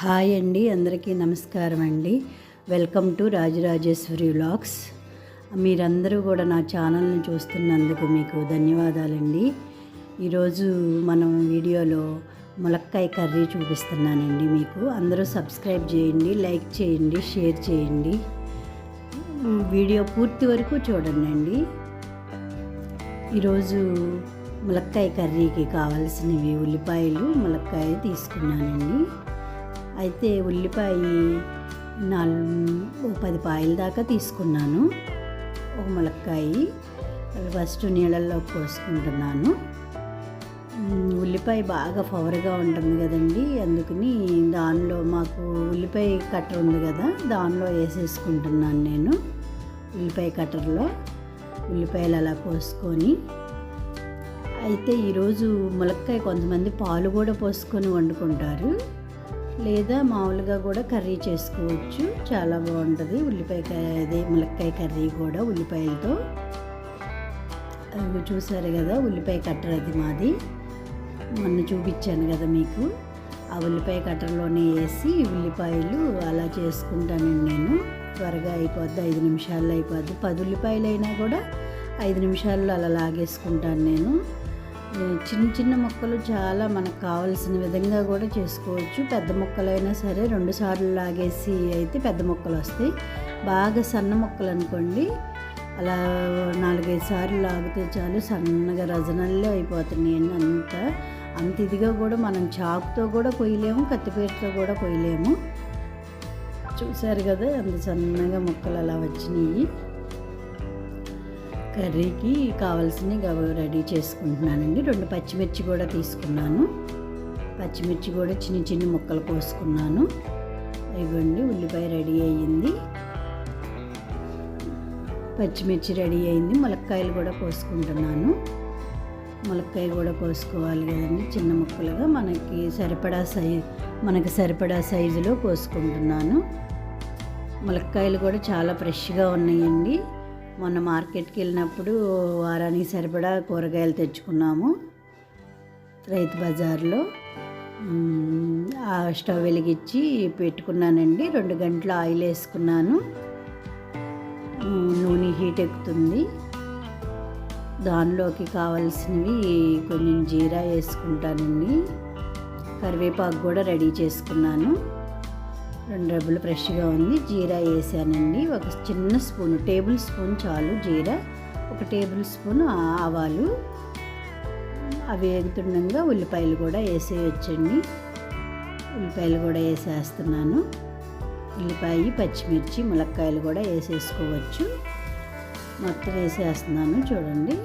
Hi అండి అందరికీ నమస్కారం అండి. Welcome to Rajarajeshwari vlogs. మీరందరూ కూడా నా ఛానల్ని చూస్తున్నందుకు మీకు ధన్యవాదాలండి. ఈరోజు మనం వీడియోలో ములక్కాయ కర్రీ చూపిస్తున్నానండి మీకు. అందరూ సబ్స్క్రైబ్ చేయండి లైక్ చేయండి షేర్ చేయండి. వీడియో పూర్తి వరకు చూడండి ఈరోజు ములక్కాయ కర్రీకి కావాల్సినవి ఉల్లిపాయలు ములక్కాయ తీసుకున్నానండి. అయితే ఉల్లిపాయ నాలుగు పది పాయల దాకా తీసుకున్నాను. ఒక ములక్కాయ ఫస్ట్ నీళ్ళల్లో పోసుకుంటున్నాను. ఉల్లిపాయ బాగా పవర్గా ఉంటుంది కదండి అందుకని దానిలో మాకు ఉల్లిపాయ కట్టర్ ఉంది కదా దానిలో వేసేసుకుంటున్నాను నేను. ఉల్లిపాయ కట్టర్లో ఉల్లిపాయలు అలా కోసుకొని అయితే ఈరోజు ములక్కాయ కొంతమంది పాలు కూడా పోసుకొని వండుకుంటారు. లేదా మామూలుగా కూడా కర్రీ చేసుకోవచ్చు. చాలా బాగుంటుంది. ఉల్లిపాయ క- అదే ములక్కాయ కర్రీ కూడా ఉల్లిపాయలతో. అవి చూసారు కదా ఉల్లిపాయ కట్టర్ అది మాది. మొన్న చూపించాను కదా మీకు. ఆ ఉల్లిపాయ కట్టర్లోనే వేసి ఉల్లిపాయలు అలా చేసుకుంటానండి నేను. త్వరగా అయిపోద్ది ఐదు నిమిషాల్లో అయిపోద్ది. పది ఉల్లిపాయలు అయినా కూడా ఐదు నిమిషాల్లో అలా లాగేసుకుంటాను నేను. చిన్న చిన్న మొక్కలు చాలా మనకు కావాల్సిన విధంగా కూడా చేసుకోవచ్చు. పెద్ద మొక్కలైనా సరే రెండు సార్లు లాగేసి అయితే పెద్ద మొక్కలు వస్తాయి. బాగా సన్న మొక్కలు అనుకోండి అలా నాలుగైదు సార్లు లాగితే చాలు సన్నగా రజనల్లో అయిపోతున్నాయండి అంత. అంత ఇదిగా కూడా మనం చాకుతో కూడా కొయ్యలేము కత్తిపేటతో కూడా కొయ్యలేము. చూశారు కదా అంత సన్నగా మొక్కలు అలా వచ్చినాయి. కర్రీకి కావాల్సినవి రెడీ చేసుకుంటున్నానండి. రెండు పచ్చిమిర్చి కూడా తీసుకున్నాను. పచ్చిమిర్చి కూడా చిన్న చిన్న ముక్కలు కోసుకున్నాను. ఇవ్వండి ఉల్లిపాయ రెడీ అయ్యింది. పచ్చిమిర్చి రెడీ అయింది ములక్కాయలు కూడా కోసుకుంటున్నాను. ములక్కాయ కూడా కోసుకోవాలి కదండి. చిన్న ముక్కలుగా మనకి సరిపడా సైజ్ మనకి సరిపడా సైజులో కోసుకుంటున్నాను. ములక్కాయలు కూడా చాలా ఫ్రెష్గా ఉన్నాయండి. మొన్న మార్కెట్కి వెళ్ళినప్పుడు వారానికి సరిపడా కూరగాయలు తెచ్చుకున్నాము. రైతు బజార్లో. ఆ స్టవ్ వెలిగించి పెట్టుకున్నానండి. రెండు గంటలు ఆయిల్ వేసుకున్నాను. నూనె హీట్ ఎక్కుతుంది. దానిలోకి కావాల్సినవి కొంచెం జీరా వేసుకుంటానండి. కరివేపాకు కూడా రెడీ చేసుకున్నాను. రెండు డబ్బులు ఫ్రెష్గా ఉంది. జీరా వేసానండి. ఒక చిన్న స్పూన్ టేబుల్ స్పూన్ చాలు జీరా ఒక టేబుల్ స్పూన్ ఆవాలు. అవి వేగుతుండగా ఉల్లిపాయలు కూడా వేసేయచ్చండి. ఉల్లిపాయలు కూడా వేసేస్తున్నాను. ఉల్లిపాయ పచ్చిమిర్చి ములక్కాయలు కూడా వేసేసుకోవచ్చు. మొత్తం వేసేస్తున్నాను చూడండి.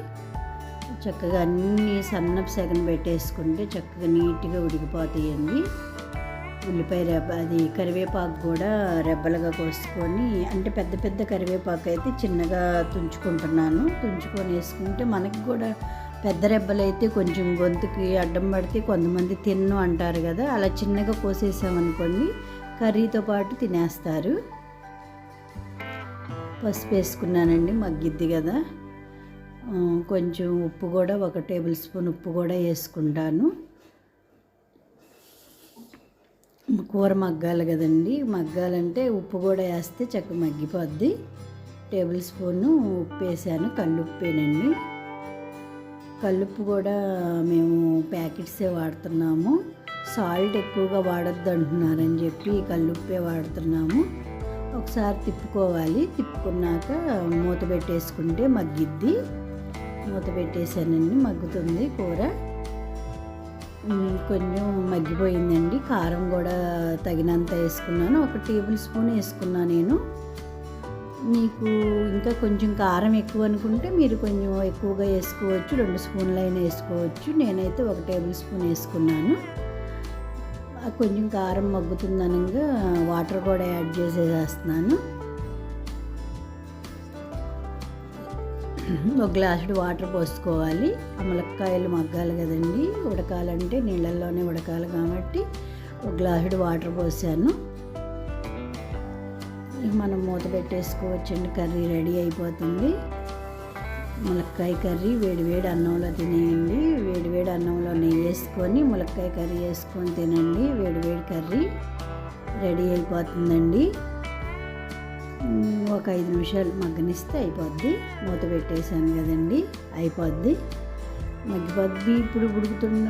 చక్కగా అన్నీ సన్నపు సెగన పెట్టేసుకుంటే చక్కగా నీట్గా ఉడికిపోతాయండి. ఉల్లిపాయ రెబ్బ అది కరివేపాకు కూడా రెబ్బలుగా కోసుకొని అంటే పెద్ద పెద్ద కరివేపాకు అయితే చిన్నగా తుంచుకుంటున్నాను. తుంచుకొని వేసుకుంటే మనకి కూడా పెద్ద రెబ్బలు అయితే కొంచెం గొంతుకి అడ్డం పడితే కొంతమంది తిన్ను అంటారు కదా అలా చిన్నగా కోసేసామనుకోండి కర్రీతో పాటు తినేస్తారు. పసుపు వేసుకున్నానండి మగ్గిద్ది కదా. కొంచెం ఉప్పు కూడా ఒక టేబుల్ స్పూన్ ఉప్పు కూడా వేసుకుంటాను. కూర మగ్గాలి కదండి. మగ్గాలంటే ఉప్పు కూడా వేస్తే చక్కగా మగ్గిపోద్ది. టేబుల్ స్పూను ఉప్పు వేసాను. కల్లుప్పేనండి కల్లుప్పు కూడా మేము ప్యాకెట్సే వాడుతున్నాము. సాల్ట్ ఎక్కువగా వాడద్దు అంటున్నారని చెప్పి కల్లుప్పే వాడుతున్నాము. ఒకసారి తిప్పుకోవాలి. తిప్పుకున్నాక మూత పెట్టేసుకుంటే మగ్గిద్ది. మూత పెట్టేసానండి మగ్గుతుంది కూర. కొంచెం మగ్గిపోయిందండి. కారం కూడా తగినంత వేసుకున్నాను. ఒక టేబుల్ స్పూన్ వేసుకున్నా నేను. మీకు ఇంకా కొంచెం కారం ఎక్కువ అనుకుంటే మీరు కొంచెం ఎక్కువగా వేసుకోవచ్చు. రెండు స్పూన్లు అయినా వేసుకోవచ్చు. నేనైతే ఒక టేబుల్ స్పూన్ వేసుకున్నాను. కొంచెం కారం మగ్గుతుందనగా వాటర్ కూడా యాడ్ చేసేసేస్తున్నాను. ఒక గ్లాసుడు వాటర్ పోసుకోవాలి. ఆ ములక్కాయలు మగ్గాలి కదండి. ఉడకాలంటే నీళ్ళల్లోనే ఉడకాలి కాబట్టి ఒక గ్లాసుడు వాటర్ పోసాను. మనం మూత పెట్టేసుకోవచ్చండి. కర్రీ రెడీ అయిపోతుంది. ములక్కాయ కర్రీ వేడివేడి అన్నంలో తినేయండి. వేడివేడి అన్నంలో నెయ్యి వేసుకొని ములక్కాయ కర్రీ వేసుకొని తినండి. వేడివేడి కర్రీ రెడీ అయిపోతుందండి. ఒక ఐదు నిమిషాలు మగ్గనిస్తే అయిపోద్ది. మూత పెట్టేశాను కదండి. అయిపోద్ది. మగ్గిపోద్ది. ఇప్పుడు ఉడుకుతున్న